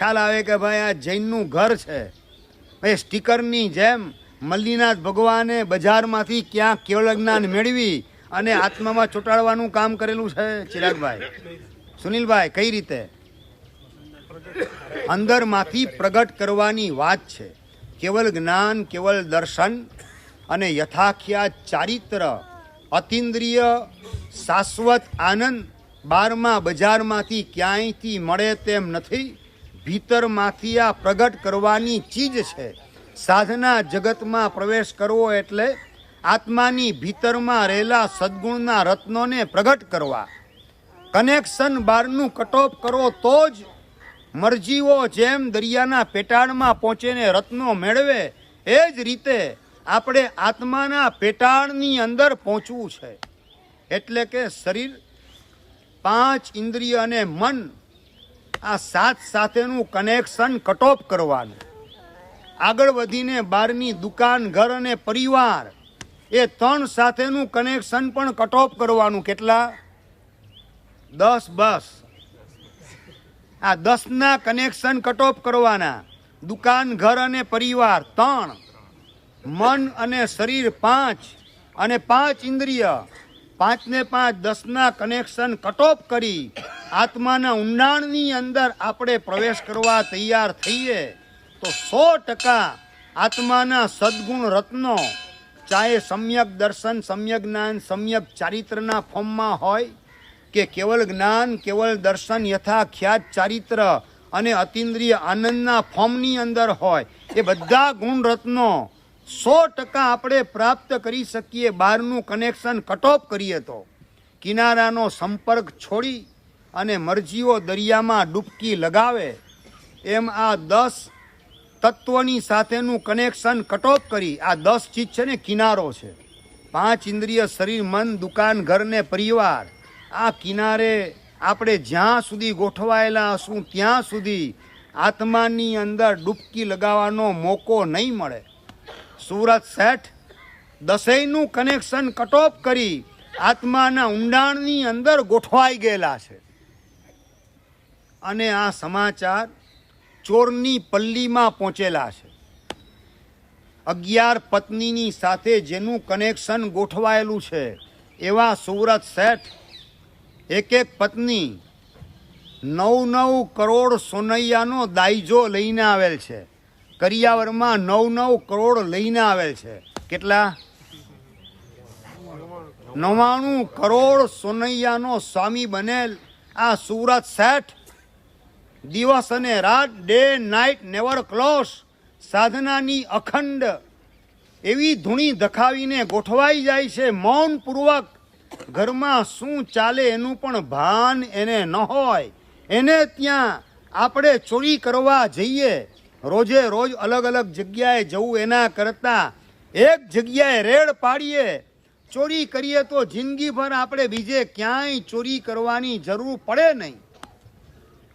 ખ્યાલ આવે કે ભાઈ આ જૈનનું ઘર છે. એ સ્ટીકરની જેમ મલ્લીનાથ ભગવાને બજારમાંથી ક્યાં કેવળ જ્ઞાન મેળવી અને આત્મામાં ચોંટાડવાનું કામ કરેલું છે ચિરાગભાઈ. સુનિલભાઈ, કઈ રીતે? અંદરમાંથી પ્રગટ કરવાની વાત છે. કેવલ જ્ઞાન, કેવલ દર્શન અને યથાખ્યાત ચારિત્ર, અતિન્દ્રિય, શાશ્વત આનંદ બારમાં બજારમાંથી ક્યાંયથી મળે તેમ નથી. ભીતરમાંથી આ પ્રગટ કરવાની ચીજ છે. સાધના જગતમાં પ્રવેશ કરવો એટલે આત્માની ભીતરમાં રહેલા સદ્ગુણના રત્નોને પ્રગટ કરવા. કનેક્શન બારનું કટઓફ કરો તો જ મરજીઓ જેમ દરિયાના પેટાળમાં પહોંચીને રત્નો મેળવે, એ જ રીતે આપણે આત્માના પેટાળની અંદર પહોંચવું છે. એટલે કે શરીર, પાંચ ઇન્દ્રિય અને મન આ સાત સાથેનું કનેક્શન કટઓફ કરવાનું. આગળ વધીને બહારની દુકાન, ઘર અને પરિવાર એ ત્રણ સાથેનું કનેક્શન પણ કટઓફ કરવાનું. કેટલા? દસ બસ. આ દસના કનેક્શન કટઓફ કરવાના. દુકાન, ઘર અને પરિવાર ત્રણ. મન અને શરીર પાંચ. અને પાંચ ઇન્દ્રિય. પાંચને પાંચ દસના કનેક્શન કટઓફ કરી આત્માના ઊંડાણની અંદર આપણે પ્રવેશ કરવા તૈયાર થઈએ, તો સો ટકા આત્માના સદ્ગુણ રત્નો ચાહે સમ્યક દર્શન, સમ્યક જ્ઞાન, સમ્યક ચારિત્રના ફોર્મમાં હોય કે કેવલ જ્ઞાન, કેવલ દર્શન યથા ખ્યાત ચારિત્ર અને અતિન્દ્રિય આનંદના ફોર્મની અંદર હોય, એ બધા ગુણ રત્નો સો ટકા આપણે પ્રાપ્ત કરી શકીએ બહારનું કનેક્શન કટઓફ કરીએ તો. કિનારાનો સંપર્ક છોડી અને મરજીઓ દરિયામાં ડૂબકી લગાવે, એમ આ દસ તત્વની સાથેનું કનેક્શન કટઓફ કરી. આ દસ ચીજ છે ને, કિનારો છે. પાંચ ઇન્દ્રિય શરીર, મન, દુકાન, ઘર ને પરિવાર. આ કિનારે આપણે જ્યાં સુધી ગોઠવાયેલા હશું, ત્યાં સુધી આત્માની અંદર ડૂબકી લગાવવાનો મોકો નહીં મળે. સુરત શેઠ દસેયનું કનેક્શન કટઓફ કરી આત્માના ઊંડાણની અંદર ગોઠવાઈ ગયેલા છે. અને આ સમાચાર ચોરની પલ્લીમાં પહોંચેલા છે. અગિયાર પત્નીની સાથે જેનું કનેક્શન ગોઠવાયેલું છે, એવા સુરત શેઠ એક એક પત્ની નવ નવ કરોડ સોનૈયાનો દાયજો લઈને આવેલ છે. કરિયાવરમાં નવ નવ કરોડ લઈને આવેલ છે. કેટલા? નવાણું કરોડ સોનૈયાનો સ્વામી બનેલ આ સુરત શેઠ. દિવસ અને રાત, ડે, નાઇટ, નેવર ક્લોસ સાધનાની અખંડ. એવી ધૂણી દખાવીને ગોઠવાઈ જાય છે મૌનપૂર્વક. ઘરમાં શું ચાલે એનું પણ ભાન એને ન હોય. એને ત્યાં આપણે ચોરી કરવા જઈએ. રોજે રોજ અલગ અલગ જગ્યાએ જવું એના કરતાં એક જગ્યાએ રેડ પાડીએ, ચોરી કરીએ તો જિંદગીભર આપણે બીજે ક્યાંય ચોરી કરવાની જરૂર પડે નહીં.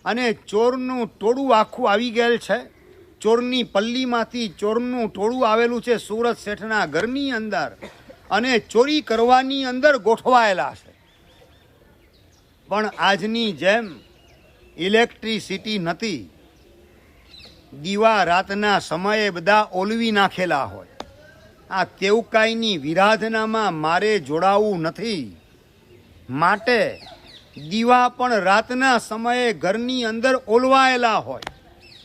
અને ચોરનું ટોળું આખું આવી ગયેલ છે. ચોરની પલ્લીમાંથી ચોરનું ટોળું આવેલું છે સુરત શેઠના ઘરની અંદર અને ચોરી કરવાની અંદર ગોઠવાયેલા છે. પણ આજની જેમ ઇલેક્ટ્રિસિટી નથી દીવા રાતના સમયે બધા ઓલવી નાખેલા હોય. આ કેવકાઈની વિરાધનામાં મારે જોડાવું નથી. માટે દીવા પણ રાતના સમયે ઘરની અંદર ઓલવાયેલા હોય.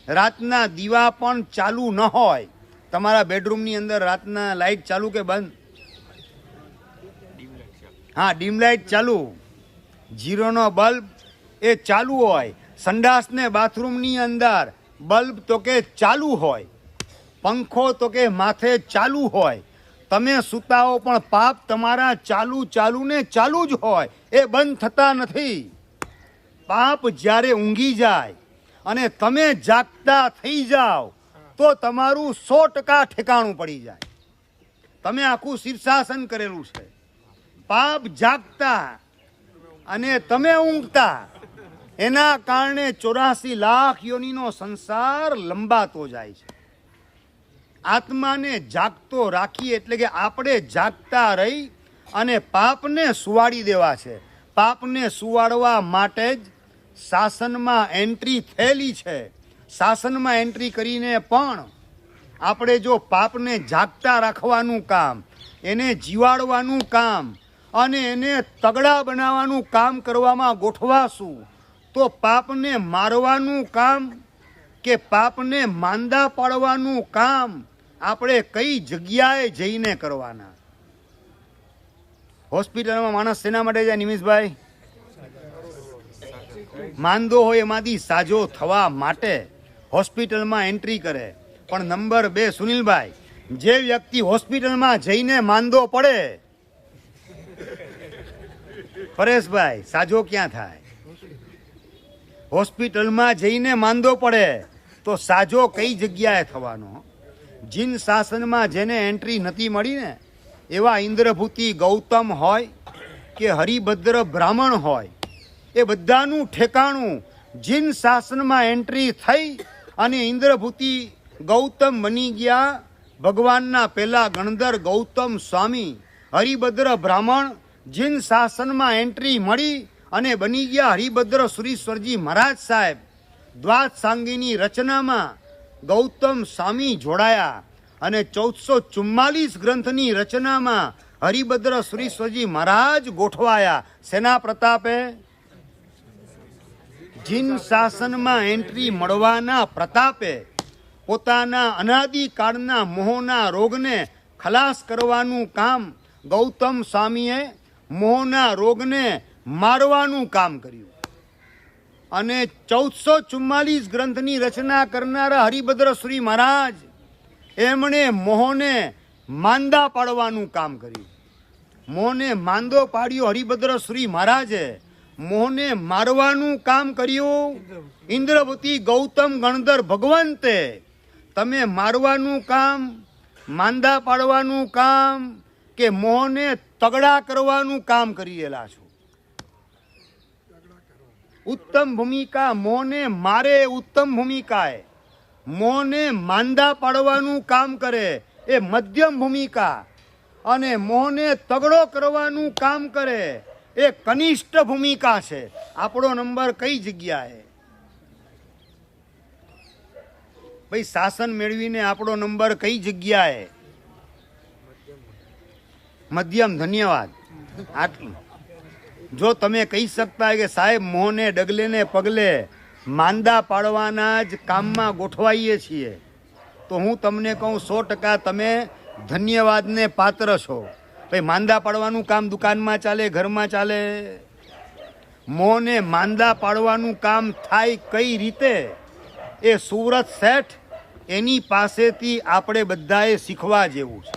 રાતના દીવા પણ ચાલુ ન હોય. તમારા બેડરૂમની અંદર રાતના લાઇટ ચાલુ કે બંધ? હા, ડીમ લાઇટ ચાલુ. જીરોનો બલ્બ એ ચાલુ હોય. સંડાસને બાથરૂમની અંદર બલ્બ તો કે ચાલુ હોય, પંખો તો કે માથે ચાલુ હોય. તમે સુતાઓ પણ પાપ તમારા ચાલુ ચાલુ ને ચાલુ જ હોય. એ બંધ થતા નથી. પાપ જ્યારે ઊંઘી જાય અને તમે જાગતા થઈ જાઓ, તો તમારું સો ટકા ઠેકાણું પડી જાય. તમે આખું શીર્ષાસન કરેલું છે. પાપ જાગતા અને તમે ઊંઘતા એના કારણે ચોરાસી લાખ યોનીનો સંસાર લંબાતો જાય છે. આત્માને જાગતો રાખીએ એટલે કે આપણે જાગતા રહી અને પાપને સુવાડી દેવા છે. પાપને સુવાડવા માટે જ શાસનમાં એન્ટ્રી થયેલી છે. શાસનમાં એન્ટ્રી કરીને પણ આપણે જો પાપને જાગતા રાખવાનું કામ, એને જીવાડવાનું કામ અને એને તગડા બનાવવાનું કામ કરવામાં ગોઠવાશું તો પાપને મારવાનું કામ કે પાપને માંદા પાડવાનું કામ આપણે કઈ જગ્યાએ જઈને કરવાના? હોસ્પિટલમાં માણસ શેના માટે જાય નિમિષભાઈ? માંદો હોય એમાંથી સાજો થવા માટે હોસ્પિટલમાં એન્ટ્રી કરે. પણ નંબર બે, સુનિલભાઈ, જે વ્યક્તિ હોસ્પિટલમાં જઈને માંદો પડે, પરેશભાઈ, સાજો ક્યાં થાય? હોસ્પિટલમાં જઈને માંદો પડે, તો સાજો કઈ જગ્યાએ થવાનો? જીન શાસનમાં જેને એન્ટ્રી નથી મળી ને, એવા ઇન્દ્રભૂતિ ગૌતમ હોય કે હરિભદ્ર બ્રાહ્મણ હોય, એ બધાનું ઠેકાણું જીન શાસનમાં એન્ટ્રી થઈ અને ઇન્દ્રભૂતિ ગૌતમ બની ગયા ભગવાનના પહેલાં ગણધર ગૌતમ સ્વામી, હરિભદ્ર બ્રાહ્મણ જીન શાસનમાં એન્ટ્રી મળી અને બની ગયા હરિભદ્ર સુરીશ્વરજી મહારાજ સાહેબ. દ્વાદ સાંગીની રચનામાં ગૌતમ સ્વામી જોડાયા અને ચૌદસો ચુમ્માલીસ ગ્રંથની રચનામાં હરિભદ્ર સુરીશ્વરજી મહારાજ ગોઠવાયા. સેના પ્રતાપે જીન શાસનમાં એન્ટ્રી મળવાના પ્રતાપે પોતાના અનાદિકાળના મોહના રોગને ખલાસ કરવાનું કામ ગૌતમ સ્વામીએ, મોહના રોગને મારવાનું કામ કર્યું. અને ચૌદસો ચુમ્માલીસ ગ્રંથની રચના કરનારા હરિભદ્ર શ્રી મહારાજ એમણે મોહને માંદા પાડવાનું કામ કર્યું. મોહને માંદો પાડ્યો હરિભદ્ર શ્રી મહારાજે. મોહને મારવાનું કામ કર્યું. ઇન્દ્રવતી ગૌતમ ગણધર ભગવંતે. તમે મારવાનું કામ, માંદા પાડવાનું કામ કે મોહને તગડા કરવાનું કામ કરીએલા છો? ઉત્તમ ભૂમિકા મોને મારે ઉત્તમ ભૂમિકાએ. મોને માંદા પાડવાનું કામ કરે એ મધ્યમ ભૂમિકા. અને મોહને તગડો કરવાનું કામ કરે એ કનિષ્ઠ ભૂમિકા છે. આપણો નંબર કઈ જગ્યાએ? ભાઈ, શાસન મેળવીને આપણો નંબર કઈ જગ્યાએ? મધ્યમ, ધન્યવાદ. આટલું. જો તમે કહી શકતા કે સાહેબ મોહને ડગલે ને પગલે માંદા પાડવાના જ કામમાં ગોઠવાઈએ છીએ, તો હું તમને કહું સો ટકા તમે ધન્યવાદને પાત્ર છો. ભાઈ, માંદા પાડવાનું કામ દુકાનમાં ચાલે, ઘરમાં ચાલે? મોહને માંદા પાડવાનું કામ થાય કઈ રીતે? એ સુરત શેઠ એની પાસેથી આપણે બધાએ શીખવા જેવું છે.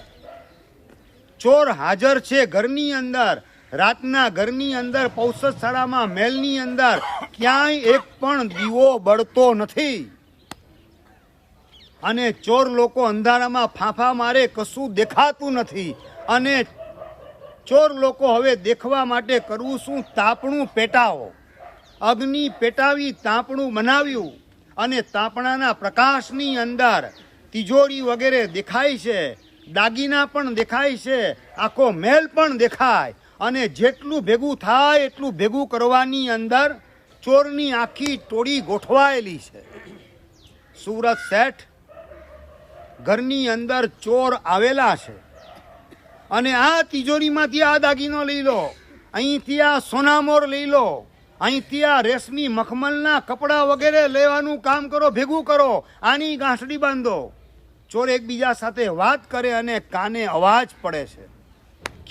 ચોર હાજર છે ઘરની અંદર. રાતના ઘરની અંદર પૌષશાળામાં મહેલની અંદર ક્યાંય એક પણ દીવો બળતો નથી. અને ચોર લોકો અંધારામાં ફાંફા મારે કશું દેખાતું નથી. અને ચોર લોકો હવે દેખવા માટે કરવું શું તાપણું પેટાવો. અગ્નિ પેટાવી તાપણું બનાવ્યું અને તાપણાના પ્રકાશની અંદર તિજોરી વગેરે દેખાય છે. દાગીના પણ દેખાય છે. આખો મહેલ પણ દેખાય. અને જેટલું ભેગું થાય એટલું ભેગું કરવાની અંદર ચોરની આખી ટોળી ગોઠવાયેલી છે. સુરત શેઠ ઘરની અંદર ચોર આવેલા છે. અને આ તિજોરીમાંથી આ દાગીનો લઈ લો. અહીંથી આ સોનામોર લઈ લો. અહીંથી આ રેશમી મખમલના કપડાં વગેરે લેવાનું કામ કરો, ભેગું કરો. આની ગાંસડી બાંધો. ચોર એકબીજા સાથે વાત કરે અને કાને અવાજ પડે છે.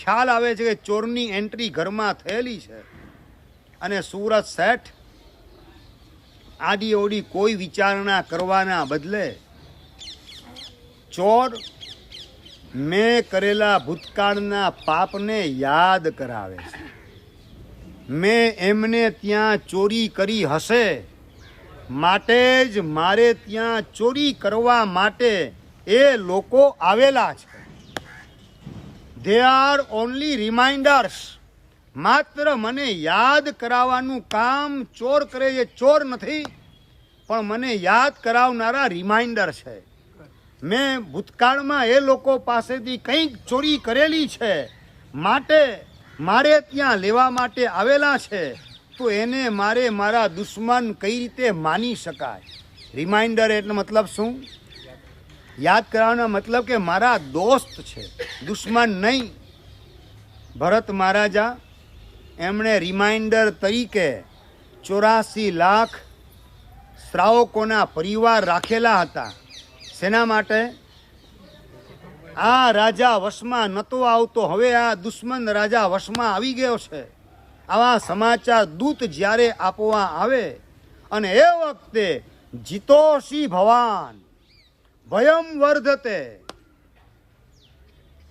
ખ્યાલ આવે છે કે ચોરની એન્ટ્રી ઘરમાં થયેલી છે. અને સુરત શેઠ આડી ઓડી કોઈ વિચારણા કરવાના બદલે ચોર મેં કરેલા ભૂતકાળના પાપને યાદ કરાવે છે. મેં એમને ત્યાં ચોરી કરી હશે. માટે જ મારે ત્યાં ચોરી કરવા માટે એ લોકો આવેલા છે. દે આર ઓનલી રિમાઇન્ડર્સ માત્ર મને યાદ કરાવવાનું કામ ચોર કરે એ ચોર નથી, પણ મને યાદ કરાવનારા રિમાઇન્ડર છે. મેં ભૂતકાળમાં એ લોકો પાસેથી કંઈક ચોરી કરેલી છે, માટે મારે ત્યાં લેવા માટે આવેલા છે, તો એને મારે મારા દુશ્મન કઈ રીતે માની શકાય? રિમાઇન્ડર એટલે મતલબ શું? યાદ કરાવવાનો મતલબ કે મારા દોસ્ત છે. દુશ્મન નહીં. ભરત મહારાજા, એમણે રિમાઇન્ડર તરીકે ચોરાસી લાખ શ્રાવકોના પરિવાર રાખેલા હતા. શેના માટે આ રાજા વશમાં નહોતો આવતો. હવે આ દુશ્મન રાજા વશમાં આવી ગયો છે. આવા સમાચાર દૂત જ્યારે આપવા આવે અને એ વખતે જીતોશી ભવાન ભયમ વર્ધતે.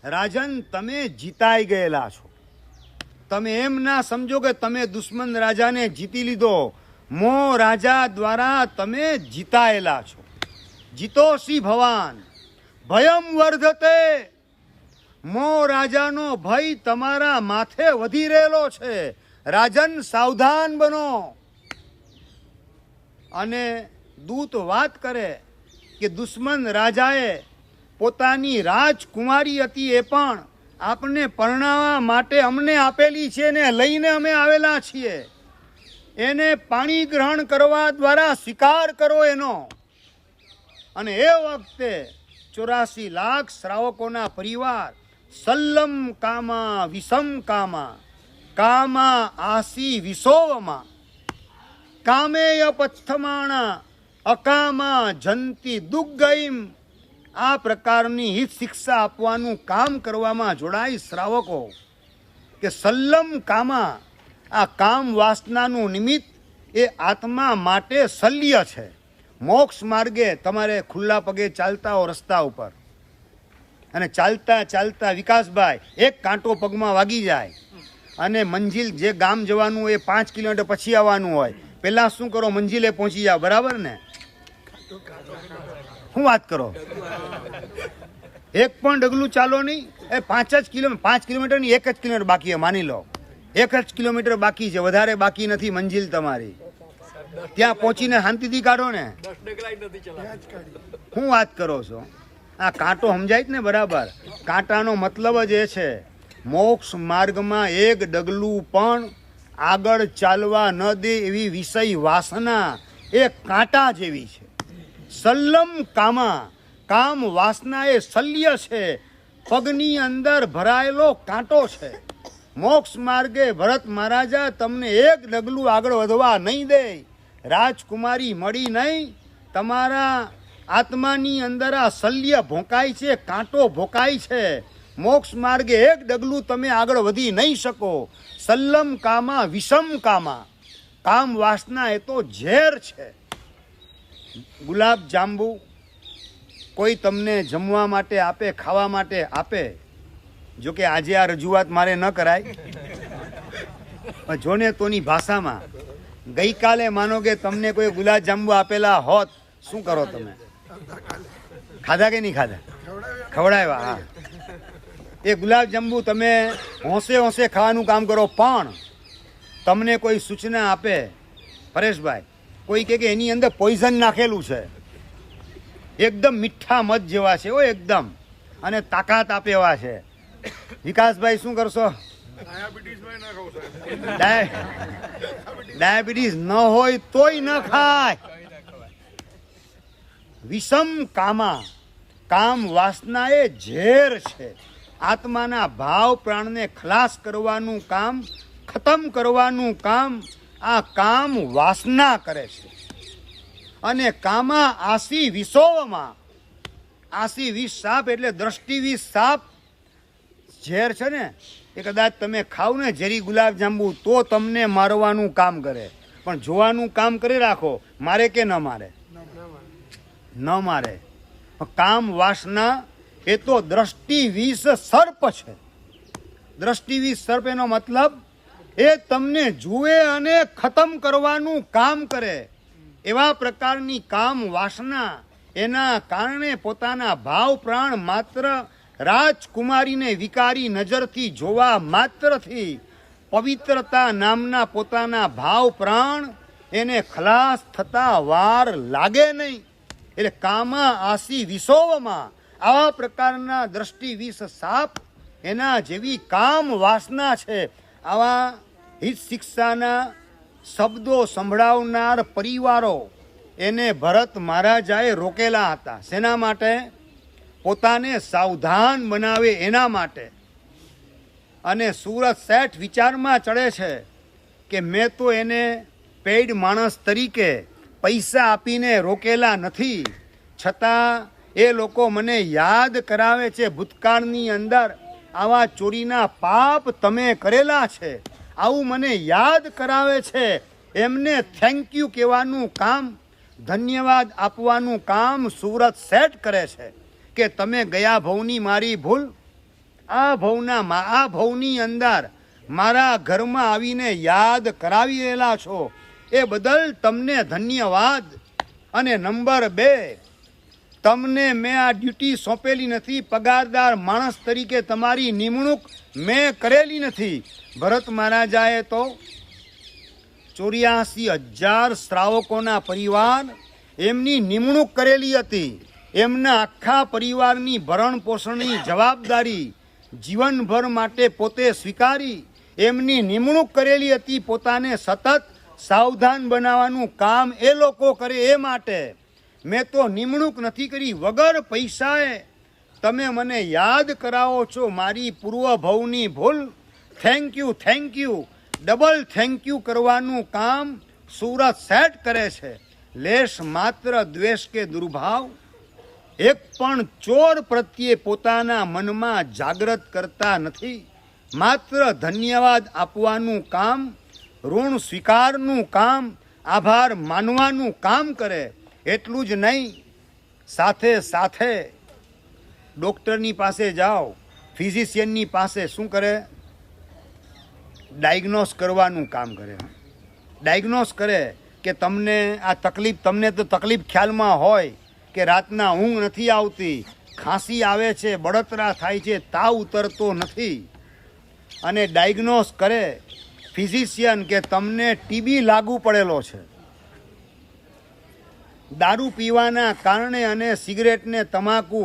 રાજન, તમે જીતાઈ ગયેલા છો. તમે એમ ના સમજો કે તમે દુશ્મન રાજાને જીતી લીધો. મો રાજા દ્વારા તમે જીતાયેલા છો. જીતોશી ભવાન. ભયમ વર્ધતે. મો રાજાનો ભય તમારા માથે વધી રહેલો છે. રાજન, સાવધાન બનો. અને દૂત વાત કરે. કે દુશ્મન રાજાએ પોતાની રાજકુમારી હતી એ પણ આપને પરણાવવા માટે અમને આપેલી છે ને લઈને અમે આવેલા છીએ. એને પાણી ગ્રહણ કરવા દ્વારા સ્વીકાર કરો એનો. અને એ વખતે ચોરાસી લાખ શ્રાવકોના પરિવાર સલ્લમ કામા વિષમ કામા કામા આસી વિસોવમાં, કામેય પથમાણા અકામા જંતી દુગ્ગઈમ. આ પ્રકારની હિત શિક્ષા આપવાનું કામ કરવામાં જોડાય શ્રાવકો કે સલ્લમ કામા, આ કામ વાસનાનું નિમિત્ત એ આત્મા માટે શલ્ય છે. મોક્ષ માર્ગે તમારે ખુલ્લા પગે ચાલતા હો રસ્તા ઉપર. અને ચાલતા ચાલતા વિકાસભાઈ, એક કાંટો પગમાં વાગી જાય. અને મંજિલ જે ગામ જવાનું એ પાંચ કિલોમીટર પછી આવવાનું હોય. પહેલાં શું કરો, મંજિલે પહોંચી જાઓ, બરાબર ને? શું વાત કરો? એક પણ ડગલું ચાલો નહીં. એ પાંચ જ કિલોમીટર પાંચ કિલોમીટરની એક જ કિલોમીટર બાકી માની લો. એક જ કિલોમીટર બાકી છે, વધારે બાકી નથી મંજિલ તમારી. ત્યાં પહોંચીને શાંતિથી કાઢો ને. શું વાત કરો છો? આ કાંટો સમજાય ને બરાબર. કાંટાનો મતલબ જ એ છે, મોક્ષ માર્ગમાં એક ડગલું પણ આગળ ચાલવા ન દે એવી વિષય વાસના એ કાંટા જેવી છે. સલ્લમ કામા. કામ વાસના એ શલ્ય છે. પગની અંદર ભરાયેલો કાંટો છે. મોક્ષ માર્ગે ભરત મહારાજા તમને એક ડગલું આગળ વધવા નહીં દે. રાજકુમારી મળી નહીં. તમારા આત્માની અંદર આ શલ્ય ભોંકાય છે, કાંટો ભોંકાય છે. મોક્ષ માર્ગે એક ડગલું તમે આગળ વધી નહીં શકો. સલ્લમ કામા વિષમ કામા. કામ વાસના એ તો ઝેર છે. ગુલાબ જાંબુ કોઈ તમને જમવા માટે આપે, ખાવા માટે આપે, જો કે આજે આ રજૂઆત મારે ન કરાય. જોને તોની ભાષામાં, ગઈકાલે માનો કે તમને કોઈ ગુલાબ જાંબુ આપેલા હોત, શું કરો તમે? ખાધા કે નહીં ખાધા? ખવડાવ્યા, હા. એ ગુલાબ જાંબુ તમે હોંશે હોંશે ખાવાનું કામ કરો, પણ તમને કોઈ સૂચના આપે, પરેશભાઈ કોઈ કહે કે એની અંદર પોઈઝન નાખેલું છે. એકદમ મીઠા મધ જેવા છે ઓ એકદમ. અને તાકાત આપે એવા છે. વિકાસભાઈ શું કરશો? ડાયાબિટીસ ન હોય તોય ન ખાય. વિષમ કામા. કામ વાસના એ ઝેર છે. આત્માના ભાવ પ્રાણને ખલાસ કરવાનું કામ, ખતમ કરવાનું કામ આ કામ વાસના કરે છે. અને કામા આસી વિસોવમાં, આસી વિષ સાપ એટલે દ્રષ્ટિ વિષ સાપ ઝેર છે ને, એ કદાચ તમે ખાવ ને ઝેરી ગુલાબ જાંબુ તો તમને મારવાનું કામ કરે. પણ જોવાનું કામ કરી રાખો, મારે કે ન મારે? ન મારે. કામ વાસના, એ તો દ્રષ્ટિ વિષ સર્પ છે. દ્રષ્ટિ વિષ સર્પ એનો મતલબ એ તમને જુએ અને ખતમ કરવાનું કામ કરે. એવા પ્રકારની કામ વાસના એના કારણે પોતાના ભાવ પ્રાણ માત્ર રાજકુમારીને વિકારી નજરથી જોવા માત્રથી પવિત્રતા નામના પોતાના ભાવ પ્રાણ એને ખલાસ થતા વાર લાગે નહીં. એટલે કામા આસી વિસોવમાં આવા પ્રકારના દ્રષ્ટિ વિષ સાપ એના જેવી કામ વાસના છે. આવા હિત શિક્ષાના શબ્દો સંભળાવનાર પરિવારો એને ભરત મહારાજાએ રોકેલા હતા. શેના માટે પોતાને સાવધાન બનાવે એના માટે. અને સુરત શેઠ વિચારમાં ચડે છે કે મેં તો એને પેઇડ માણસ તરીકે પૈસા આપીને રોકેલા નથી. છતાં એ લોકો મને યાદ કરાવે છે ભૂતકાળની અંદર આવા ચોરીના પાપ તમે કરેલા છે. આવું મને યાદ કરાવે છે. એમને થેન્ક યુ કહેવાનું કામ, ધન્યવાદ આપવાનું કામ સુરત સેટ કરે છે કે તમે ગયા ભવની મારી ભૂલ. આ ભવના આ ભવની અંદર મારા ઘરમાં આવીને યાદ કરાવી રહેલા છો. એ બદલ તમને ધન્યવાદ. અને નંબર બે તમને મેં આ ડ્યુટી સોંપેલી નથી. પગારદાર માણસ તરીકે તમારી નિમણૂક મેં કરેલી નથી. ભરત મહારાજાએ તો ચોર્યાસી હજાર શ્રાવકોના પરિવાર એમની નિમણૂક કરેલી હતી. એમના આખા પરિવારની ભરણ પોષણની જવાબદારી જીવનભર માટે પોતે સ્વીકારી. એમની નિમણૂક કરેલી હતી પોતાને સતત સાવધાન બનાવવાનું કામ એ લોકો કરે એ માટે. મેં તો નિમણૂક નથી કરી વગર પૈસાએ. તમે મને યાદ કરાવો છો મારી પૂર્વ ભવની ભૂલ. Thank you thank you double thank you કરવાનું કામ સુરત સેટ કરે છે. લેશ માત્ર દ્વેષ કે દુર્ભાવ. એક પણ ચોર પ્રત્યે પોતાના મનમાં જાગૃત કરતા નથી. માત્ર ધન્યવાદ આપવાનું કામ, ઋણ સ્વીકારનું કામ, આભાર માનવાનું કામ કરે. એટલું જ નહીં, સાથે સાથે ડૉક્ટરની પાસે જાઓ, ફિઝિશિયનની પાસે શું કરે? ડાયગ્નોસ કરવાનું કામ કરે. ડાયગ્નોસ કરે કે તમને આ તકલીફ, તમને તો તકલીફ ખ્યાલમાં હોય કે રાતના ઊંઘ નથી આવતી, ખાંસી આવે છે, બળતરા થાય છે, તાવ ઉતરતો નથી. અને ડાયગ્નોસ કરે ફિઝિશિયન કે તમને ટીબી લાગુ પડેલો છે. દારૂ પીવાના કારણે અને સિગરેટને તમાકુ,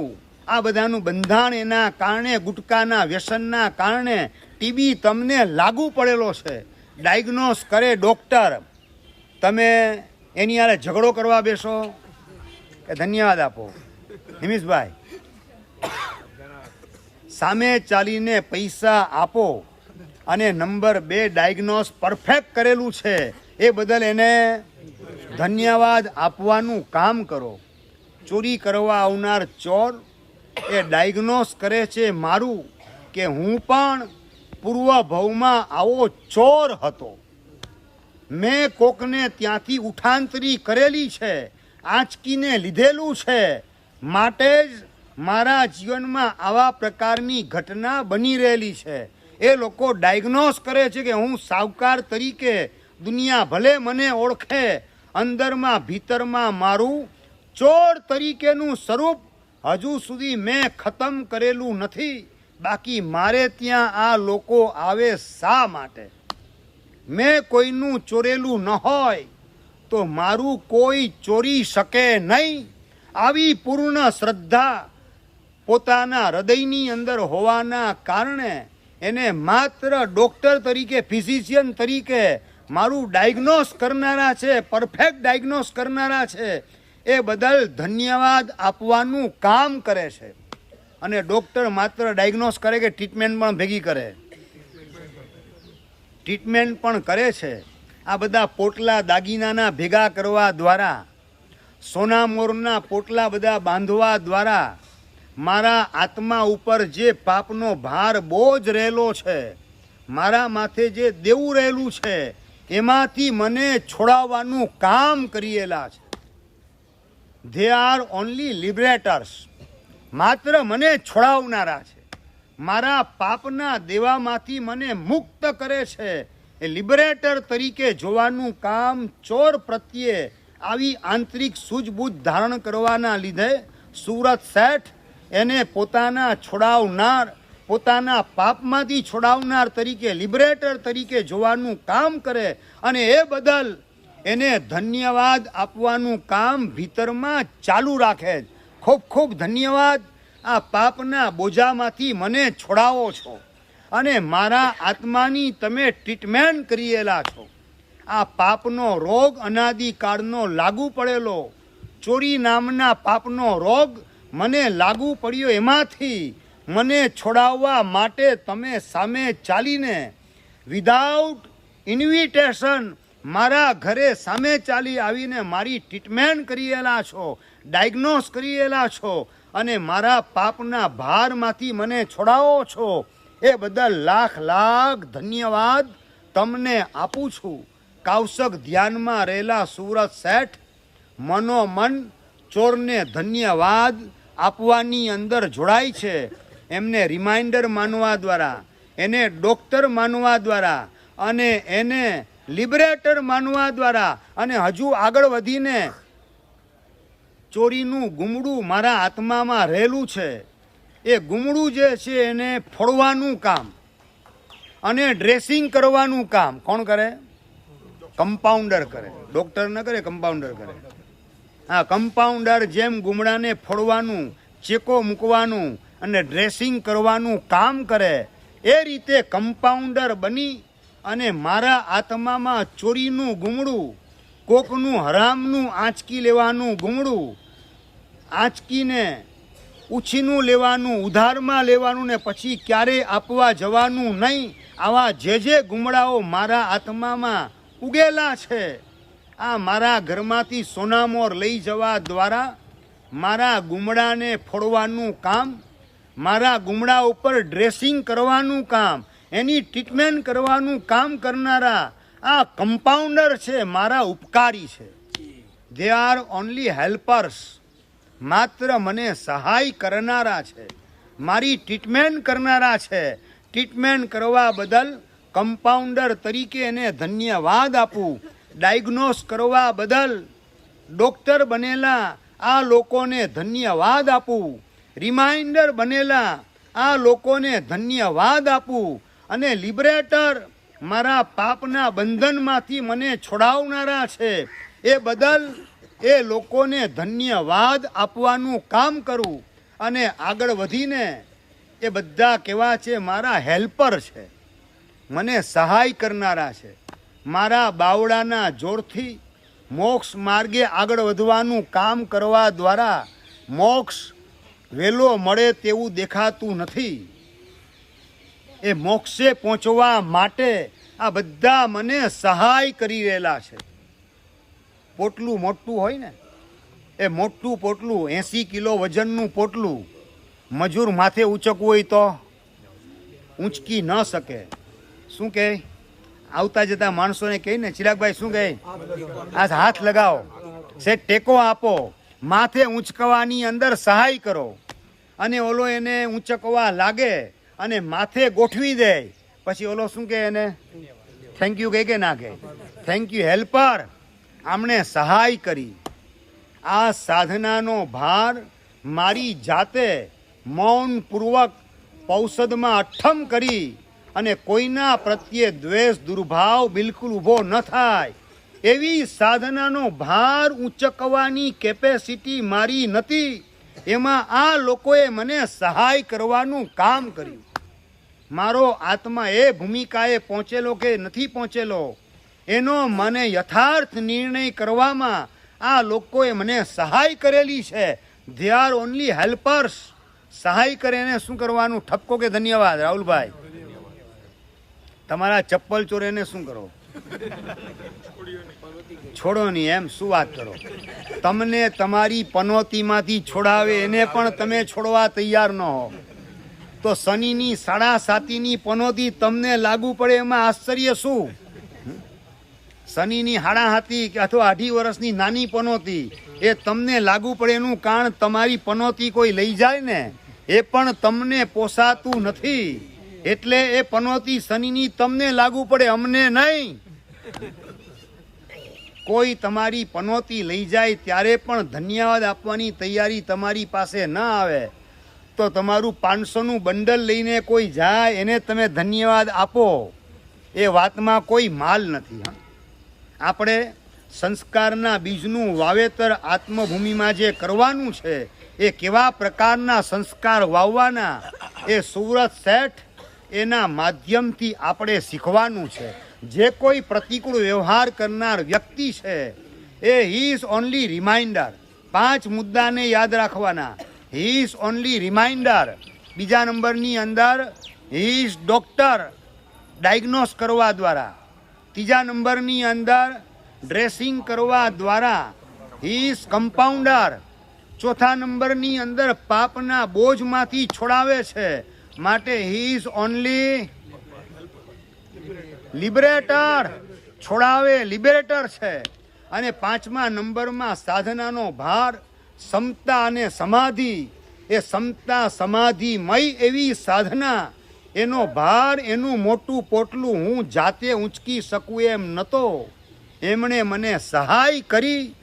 આ બધાનું બંધાણ એના કારણે, ગુટકાના વ્યસનના કારણે ટીબી તમને લાગુ પડેલો છે. ડાયગ્નોસ કરે ડૉક્ટર તમે એની હારે ઝઘડો કરવા બેસો. કે ધન્યવાદ આપો. નિમિષભાઈ, સામે ચાલીને પૈસા આપો અને નંબર બે ડાયગ્નોસ પરફેક્ટ કરેલું છે. એ બદલ એને ધન્યવાદ આપવાનું કામ કરો. ચોરી કરવા આવનાર ચોર એ ડાયગ્નોસ કરે છે મારું કે હું પણ પૂર્વભવમાં આવો ચોર હતો. મેં કોકને ત્યાંથી ઉઠાંતરી કરેલી છે, આંચકીને લીધેલું છે. માટે જ મારા જીવનમાં આવા પ્રકારની ઘટના બની રહેલી છે. એ લોકો ડાયગ્નોસ કરે છે કે હું સાવકાર તરીકે દુનિયા ભલે મને ઓળખે અંદરમાં, ભીતરમાં મારું ચોર તરીકેનું સ્વરૂપ હજુ સુધી મેં ખતમ કરેલું નથી. બાકી મારે ત્યાં આ લોકો આવે શા માટે? મેં કોઈનું ચોરેલું ન હોય તો મારું કોઈ ચોરી શકે નહીં. આવી પૂર્ણ શ્રદ્ધા પોતાના હૃદયની અંદર હોવાના કારણે એને માત્ર ડૉક્ટર તરીકે, ફિઝિશિયન તરીકે મારું ડાયગ્નોસ કરનારા છે પરફેક્ટ ડાયગ્નોસ કરનારા છે, એ બદલ ધન્યવાદ આપવાનું કામ કરે છે. અને ડૉક્ટર માત્ર ડાયગ્નોસ કરે કે ટ્રીટમેન્ટ પણ ભેગી કરે. ટ્રીટમેન્ટ પણ કરે છે. આ બધા પોટલા દાગીનાના ભેગા કરવા દ્વારા, સોના મોરના પોટલા બધા બાંધવા દ્વારા, મારા આત્મા ઉપર જે પાપનો ભાર બોજ રહેલો છે, મારા માથે જે દેવું રહેલું છે એમાંથી મને છોડાવવાનું કામ કરીએલા છે. ધે આર ઓનલી લિબરેટર્સ માત્ર મને છોડાવનારા છે. મારા પાપના દેવામાંથી મને મુક્ત કરે છે. એ લિબરેટર તરીકે જોવાનું કામ ચોર પ્રત્યે આવી આંતરિક સૂઝબૂઝ ધારણ કરવાના લીધે સુરત શેઠ એને પોતાના છોડાવનાર પોતાના પાપમાંથી છોડાવનાર તરીકે લિબરેટર તરીકે જોવાનું કામ કરે અને એ બદલ એને ધન્યવાદ આપવાનું કામ ભીતરમાં ચાલુ રાખે. ખૂબ ખૂબ ધન્યવાદ. આ પાપના બોજામાંથી મને છોડાવો છો અને મારા આત્માની તમે ટ્રીટમેન્ટ કરીએલા છો. આ પાપનો રોગ અનાદિકાળનો લાગુ પડેલો. ચોરી નામના પાપનો રોગ મને લાગુ પડ્યો એમાંથી. મને છોડાવવા માટે તમે સામે ચાલીને વિધાઉટ ઇન્વિટેશન મારા ઘરે સામે ચાલી આવીને મારી ટ્રીટમેન્ટ કરેલા છો ડાયગ્નોસ કરેલા છો અને મારા પાપના ભારમાંથી મને છોડાવો છો, એ બદલ લાખ લાખ ધન્યવાદ તમને આપું છું. કાવસક ધ્યાનમાં રહેલા સુરત શેઠ, મનોમન ચોરને ધન્યવાદ આપવાની અંદર જોડાય છે. એમને રિમાઇન્ડર માનવા દ્વારા, એને ડોક્ટર માનવા દ્વારા અને એને લિબરેટર માનવા દ્વારા અને હજુ આગળ વધીને ચોરીનું ગુમડું મારા આત્મામાં રહેલું છે. એ ગુમડું જે છે એને ફોડવાનું કામ અને ડ્રેસિંગ કરવાનું કામ. કોણ કરે? કમ્પાઉન્ડર કરે. ડોક્ટર ન કરે કમ્પાઉન્ડર કરે. હા કમ્પાઉન્ડર જેમ ગુમડાને ફોડવાનું, ચેકો મૂકવાનું અને ડ્રેસિંગ કરવાનું કામ કરે, એ રીતે કમ્પાઉન્ડર બની અને મારા આત્મામાં ચોરીનું ગુમડું, કોકનું હરામનું આંચકી લેવાનું ગુમડું, આંચકીને ઉછીનું લેવાનું, ઉધારમાં લેવાનું ને પછી ક્યારે આપવા જવાનું નહીં, આવા જે જે ગુમડાઓ મારા આત્મામાં ઉગેલા છે, આ મારા ઘરમાંથી સોનામોર લઈ જવા દ્વારા મારા ગુમડાને ફોડવાનું કામ મારા ગુમડા ઉપર ડ્રેસિંગ કરવાનું કામ, એની ટ્રીટમેન્ટ કરવાનું કામ કરનારા, આ કમ્પાઉન્ડર છે, મારા ઉપકારી છે. દે આર ઓનલી હેલ્પર્સ માત્ર મને સહાય કરનારા છે. મારી ટ્રીટમેન્ટ કરનારા છે. ટ્રીટમેન્ટ કરવા બદલ કમ્પાઉન્ડર તરીકે એને ધન્યવાદ આપું. ડાયગ્નોસ કરવા બદલ ડોક્ટર બનેલા આ લોકોને ધન્યવાદ આપું. રિમાઇન્ડર બનેલા. આ લોકોને ધન્યવાદ આપું અને લિબરેટર મારા પાપના બંધનમાંથી મને છોડાવનારા છે. એ બદલ એ લોકોને ધન્યવાદ આપવાનું કામ કરું અને આગળ વધીને એ બધા કેવા છે, મારા હેલ્પર છે. મને સહાય કરનારા છે. મારા બાવડાના જોરથી મોક્ષ માર્ગે આગળ વધવાનું કામ કરવા દ્વારા મોક્ષ વહેલો મળે તેવું દેખાતું નથી. એ મોક્ષે પહોંચવા માટે આ બધા મને સહાય કરી રહેલા છે. પોટલું મોટું હોય ને, એ મોટું પોટલું, એંસી કિલો વજનનું પોટલું, મજૂર માથે ઉંચકવું હોય તો ઊંચકી ન શકે. શું કહે? આવતા જતા માણસોને કહીને, ચિરાગભાઈ, શું કહે? આ હાથ લગાવો. સે ટેકો આપો. માથે ઊંચકવાની અંદર સહાય કરો. અને ઓલો એને ઊંચકવા લાગે અને માથે ગોઠવી દે. પછી ઓલો શું કહે એને? થેન્ક યુ કહે કે ના કહે? થેન્ક યુ હેલ્પર આમણે સહાય કરી. આ સાધનાનો ભાર મારી જાતે મૌનપૂર્વક પૌષદમાં અઠમ કરી અને કોઈના પ્રત્યે દ્વેષ દુર્ભાવ બિલકુલ ઊભો ન થાય. એવી સાધનાનો ભાર ઉંચકવાની કેપેસિટી મારી નથી. એમાં આ લોકોએ મને સહાય કરવાનું કામ કર્યું. મારો આત્મા એ ભૂમિકાએ પહોંચેલો કે નથી પહોંચેલો, એનો મને યથાર્થ નિર્ણય કરવામાં આ લોકોએ મને સહાય કરેલી છે. દે આર ઓનલી હેલ્પર્સ સહાય કરે એને શું કરવાનું? ઠપકો કે ધન્યવાદ? રાહુલભાઈ. તમારા ચપ્પલ ચોરેને શું કરો? છોડો નહીં એમ, શું વાત કરો? તમને તમારી પનોતીમાંથી છોડાવે, એને પણ તમે છોડવા તૈયાર ન હો. તો શનિની, સાડા સાતીની પનોતી તમને લાગુ પડે, એમાં આશ્ચર્ય શું? શનિની હાડા હાથી કે અથવા અઢી વર્ષની નાની પનોતી, એ તમને લાગુ પડે એનું કારણ તમારી પનોતી કોઈ લઈ જાય ને, એ પણ તમને પોસાતું નથી. એટલે એ પનોતી શનિની તમને લાગુ પડે, અમને નહીં. કોઈ તમારી પનોતી લઈ જાય ત્યારે પણ ધન્યવાદ આપવાની તૈયારી તમારી પાસે ન આવે, તો તમારું પાંચસોનું બંડલ લઈને કોઈ જાય એને તમે ધન્યવાદ આપો. એ વાતમાં કોઈ માલ નથી આપણે સંસ્કારના બીજનું વાવેતર આત્મભૂમિમાં જે કરવાનું છે, એ કેવા પ્રકારના સંસ્કાર વાવવાના, એ સુરત શેઠ એના માધ્યમથી આપણે શીખવાનું છે. જે કોઈ પ્રતિકૂળ વ્યવહાર કરનાર વ્યક્તિ છે, એ હી ઇઝ ઓનલી રિમાઇન્ડર પાંચ મુદ્દાને યાદ રાખવાના. હી ઇઝ ઓનલી રિમાઇન્ડર બીજા નંબરની અંદર હી ઇઝ ડોક્ટર ડાયગ્નોસ કરવા દ્વારા. ત્રીજા નંબરની અંદર ડ્રેસિંગ કરવા દ્વારા. હી ઇઝ કમ્પાઉન્ડર ચોથા નંબરની અંદર પાપના બોજમાંથી છોડાવે છે. માટે હી ઇઝ ઓનલી લિબરેટર છોડાવે, લિબરેટર છે. અને પાંચમા નંબરમાં સાધનાનો ભાર, સમતા અને સમાધિ. એ સમતા સમાધિમય એવી સાધના. એનો ભાર, એનું મોટું પોટલું હું જાતે ઊંચકી શકું એમ નહોતો એમણે મને સહાય કરી.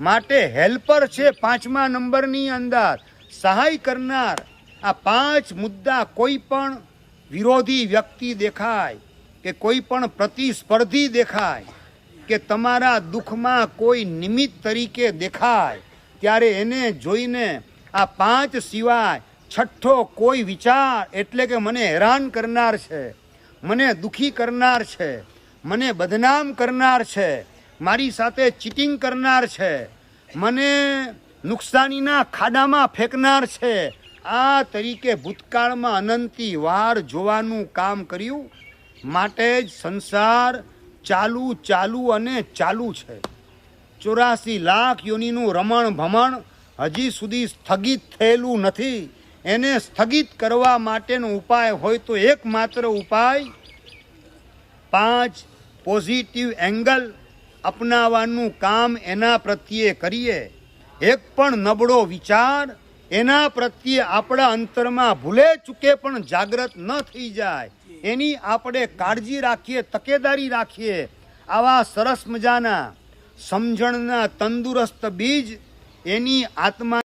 માટે હેલ્પર છે પાંચમા નંબરની અંદર. સહાય કરનાર આ પાંચ મુદ્દા કોઈ પણ વિરોધી વ્યક્તિ દેખાય. કે કોઈ પણ પ્રતિસ્પર્ધી દેખાય, કે તમારા દુઃખમાં કોઈ નિમિત્ત તરીકે દેખાય, ત્યારે એને જોઈને આ પાંચ સિવાય છઠ્ઠો કોઈ વિચાર એટલે કે મને હેરાન કરનાર છે, મને દુખી કરનાર છે, મને બદનામ કરનાર છે, મારી સાથે ચીટિંગ કરનાર છે, મને નુકસાનીના ખાડામાં ફેંકનાર છે, આ તરીકે ભૂતકાળમાં અનંતી વાર જોવાનું કામ કર્યું? માટે જ સંસાર ચાલુ ચાલુ અને ચાલુ છે. ચોરાસી લાખ યોનીનું રમણ ભમણ હજી સુધી સ્થગિત થયેલું નથી. એને સ્થગિત કરવા માટેનો ઉપાય હોય તો એકમાત્ર ઉપાય પાંચ પોઝિટિવ એંગલ અપનાવવાનું કામ એના પ્રત્યે કરીએ. એક પણ નબળો વિચાર એના પ્રત્યે આપણા અંતરમાં ભૂલે ચૂકે પણ જાગૃત ન થઈ જાય. એની આપણે કાળજી રાખીએ તકેદારી રાખીએ. આવા સરસ મજાના સમજણના તંદુરસ્ત બીજ એની આત્મા